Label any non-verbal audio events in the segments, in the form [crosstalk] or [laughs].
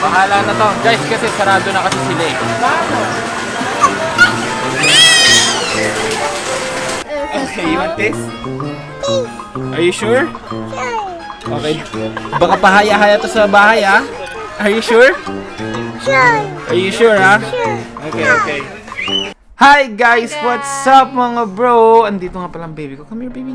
Bahala na to. Guys, kasi sarado na kasi sila eh. Okay, you want this? Are you sure? Okay. Baka pahaya-haya to sa bahay ah. Are you sure? Sure. Are you sure ha? Okay, okay. Hi guys! What's up mga bro? Andito nga pala ang baby ko. Come here baby.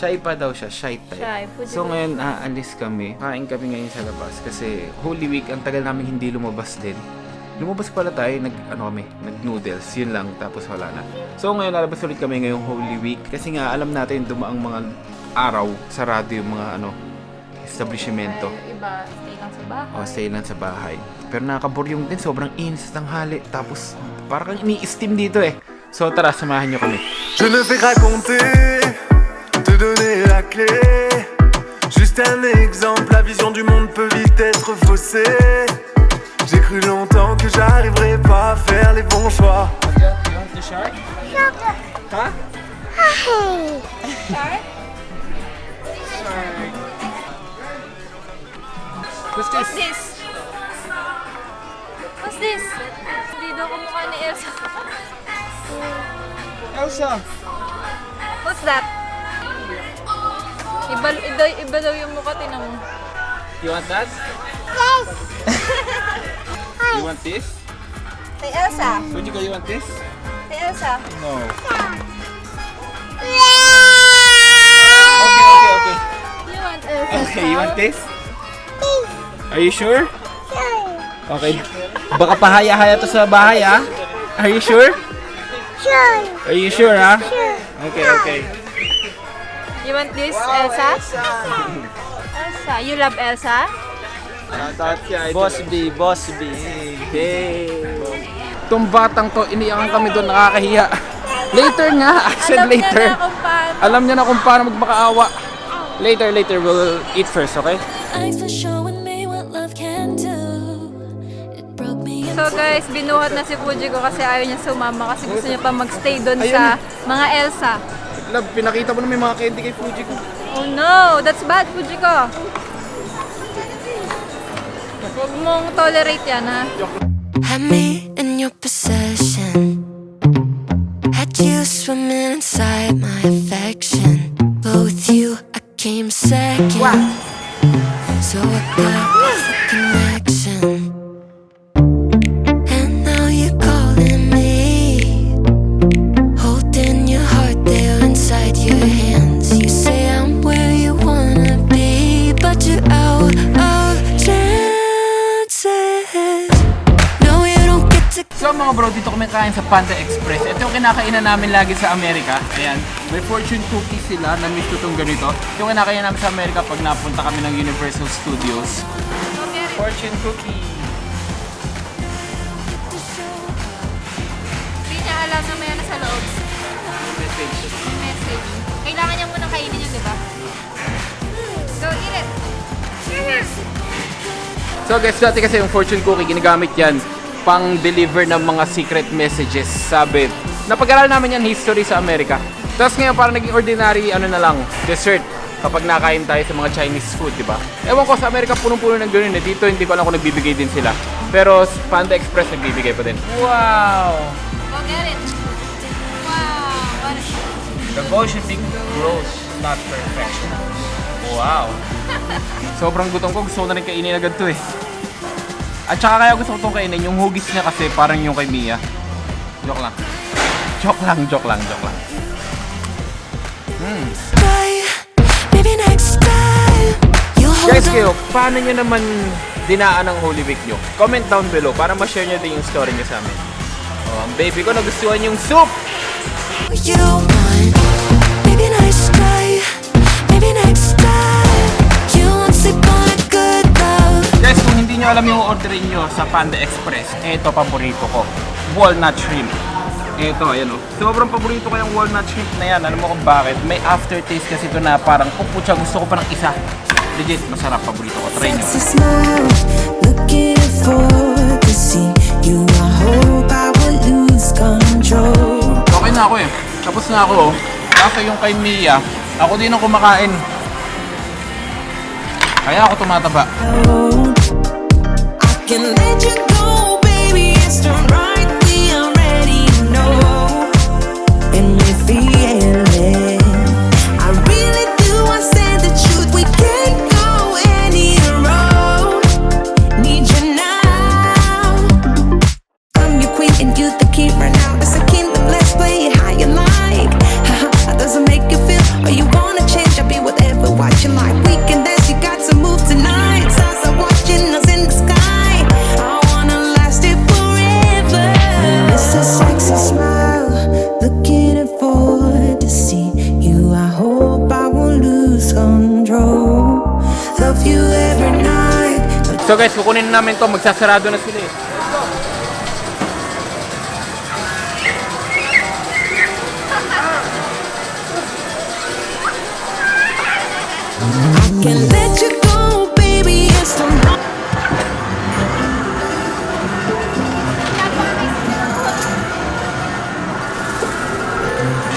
Shy pa daw siya. Shy type. Shy, pwede So ba? ngayon aalis kami. Kain kami ngayon sa labas kasi Holy Week ang tagal namin hindi lumabas din. Lumabas pala tayo, nag, ano kami, nag-noodles, yun lang, tapos wala na. So ngayon, lalabas ulit kami ngayong Holy Week. Kasi nga, alam natin, dumaang mga araw, sarado yung mga, ano, establishmento. Yung iba, stay lang sa bahay. O, stay lang sa bahay. Pero nakakaburyong din, sobrang init sa tanghali. Tapos, parang ini-steam dito eh. So tara, samahan nyo kami. Je ne fais raconter, te donner la clé. Juste un exemple, la vision du monde peut vite être faussée. J'ai cru longtemps que j'arriverais pas à faire les bons choix. What's this? this? What's this? Hindi daw kumukha ni Elsa. Elsa! What's that? Iba, iba, iba daw yung mukha, tinan mo. You want that? Yes. [laughs] You want this? Hey Elsa! Would you go, you want this? Hey Elsa! No. Okay, okay, okay. You want Elsa? Okay, [laughs] you want this? Are you sure? Sure. Okay. Baka pahaya-haya to sa bahay ah. Are you sure? Sure. Are you sure ah? Sure. Okay, okay. You want this, Elsa? Elsa. You love Elsa? Boss B, Boss B. Hey. Itong batang to, iniyakan kami doon, nakakahiya. Later nga, I [laughs] said Alam niya later. na kung paano. Alam niya na kung paano magmakaawa. Later, later, we'll eat first, okay? So guys, binuhat na si Fuji ko kasi ayaw niya sumama kasi gusto niya pa magstay doon sa mga Elsa. Love, pinakita mo na may mga candy kay Fuji ko. Oh no! That's bad, Fuji ko! Huwag mong tolerate yan, ha? Had me in your possession. So mga bro, dito kami kain sa Panda Express. Ito yung kinakainan namin lagi sa Amerika. Ayan, may fortune cookies sila. Na-miss ko itong ganito. Ito yung kinakainan namin sa Amerika pag napunta kami ng Universal Studios. Fortune cookie. Hindi niya alam na may ano sa loob. Message. May message. Kailangan niya munang kainin yun, di ba? Go, eat it! So guys, dati kasi yung fortune cookie, ginagamit yan pang deliver ng mga secret messages. Sabi, napag-aral namin yan history sa Amerika. Tapos ngayon parang naging ordinary ano na lang, dessert kapag nakain tayo sa mga Chinese food, di ba? Ewan ko, sa Amerika punong-puno ng ganun eh. Dito hindi ko alam kung nagbibigay din sila. Pero Panda Express nagbibigay pa din. Wow! Go get it! Wow! What is Devotion grows, not perfection. Wow! Sobrang gutom ko, gusto ko na rin kainin agad to eh. At saka kaya gusto ko itong kainin, yung hugis niya kasi parang yung kay Mia. Joke lang. Joke lang, joke lang, joke lang. hold Guys kayo, paano nyo naman dinaan ang Holy Week nyo? Comment down below para ma-share nyo din yung story nyo sa amin. Oh, ang baby ko nagustuhan yung soup! you want. Maybe nice try. Maybe next time you won't sleep on a good love. Guys, kung hindi hindi nyo alam yung orderin nyo sa Panda Express, ito paborito ko. Walnut shrimp. Ito, ayan o. Sobrang paborito ko yung walnut shrimp na yan. Alam mo kung bakit? May aftertaste kasi ito na parang, oh putya, gusto ko pa ng isa. Legit, masarap. Paborito ko. Try nyo. Okay na ako eh. Tapos na ako oh. Yung kay Mia, ako din ang kumakain. Kaya ako tumataba. Oh. can let you go, baby. It's the So guys, kukunin namin to. Magsasarado na sila eh. Can't let you go, baby, it's the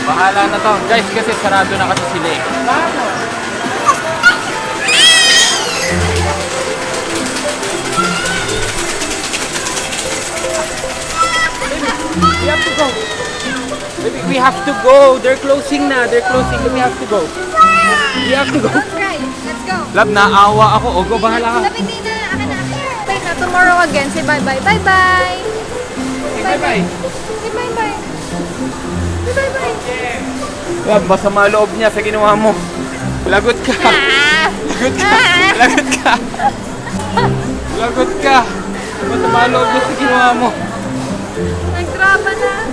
Bahala na to. Guys, kasi sarado na kasi sila eh. We have to go. We have to go. They're closing na. They're closing. We have to go. We have to go. Don't. Let's go. Love, naawa ako. Ogo, bahala ka. Love, hindi na. Akin na. Bye na. Tomorrow again. Say bye-bye. Bye-bye. Bye-bye. Say bye-bye. Say bye-bye. Love, masama loob niya sa ginawa mo. Lagot ka. Ah. Lagot ka. Ah. Lagot ka. Lagot ka. Masama loob niya sa ginawa mo. Drama na!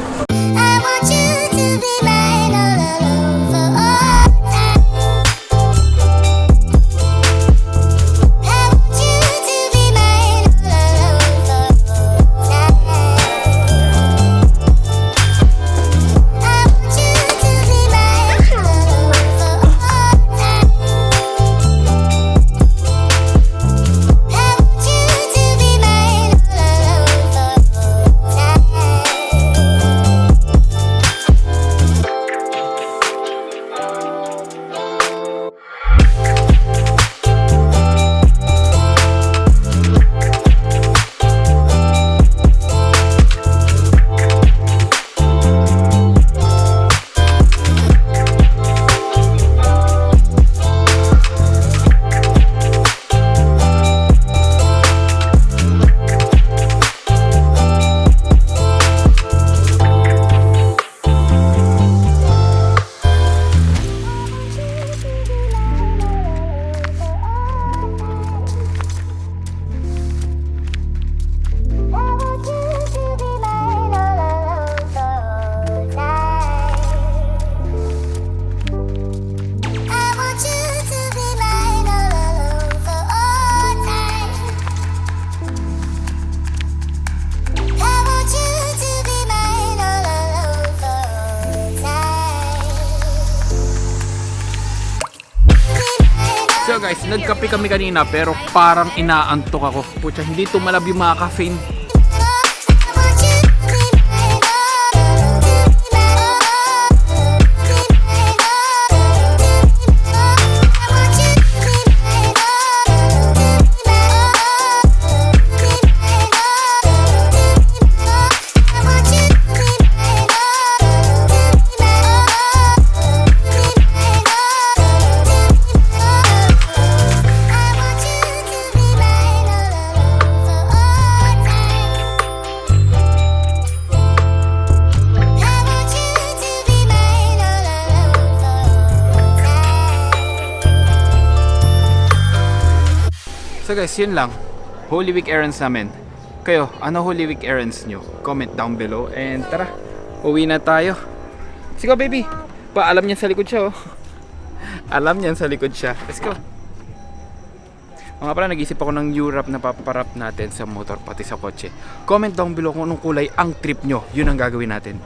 Nagkape kami kanina pero parang inaantok ako. Putya, hindi tumalab yung mga caffeine. Guys, yun lang. Holy Week errands namin. Kayo, ano Holy Week errands nyo? Comment down below. And tara, uwi na tayo. Sige baby. Pa, alam niya sa likod siya oh. [laughs] alam niyan sa likod siya. Let's go. Mga pala, nag-isip ako ng new wrap na paparap natin sa motor pati sa kotse. Comment down below kung anong kulay ang trip nyo. Yun ang gagawin natin.